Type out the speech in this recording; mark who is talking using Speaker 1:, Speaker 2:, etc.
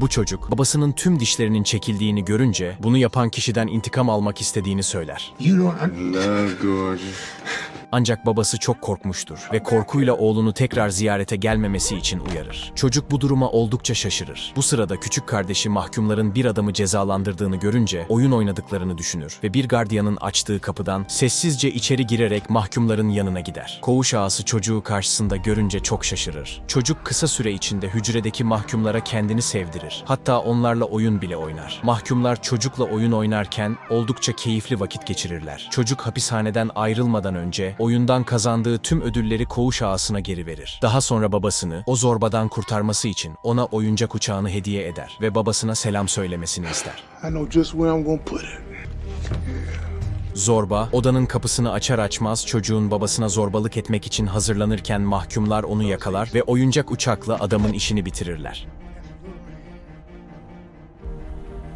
Speaker 1: Bu çocuk babasının tüm dişlerinin çekildiğini görünce bunu yapan kişiden intikam almak istediğini söyler.
Speaker 2: You don't.
Speaker 1: Ancak babası çok korkmuştur ve korkuyla oğlunu tekrar ziyarete gelmemesi için uyarır. Çocuk bu duruma oldukça şaşırır. Bu sırada küçük kardeşi mahkumların bir adamı cezalandırdığını görünce oyun oynadıklarını düşünür ve bir gardiyanın açtığı kapıdan sessizce içeri girerek mahkumların yanına gider. Koğuş ağası çocuğu karşısında görünce çok şaşırır. Çocuk kısa süre içinde hücredeki mahkumlara kendini sevdirir. Hatta onlarla oyun bile oynar. Mahkumlar çocukla oyun oynarken oldukça keyifli vakit geçirirler. Çocuk hapishaneden ayrılmadan önce oyundan kazandığı tüm ödülleri koğuş ağasına geri verir. Daha sonra babasını o zorbadan kurtarması için ona oyuncak uçağını hediye eder ve babasına selam söylemesini ister. Zorba, odanın kapısını açar açmaz çocuğun babasına zorbalık etmek için hazırlanırken mahkumlar onu yakalar ve oyuncak uçakla adamın işini bitirirler.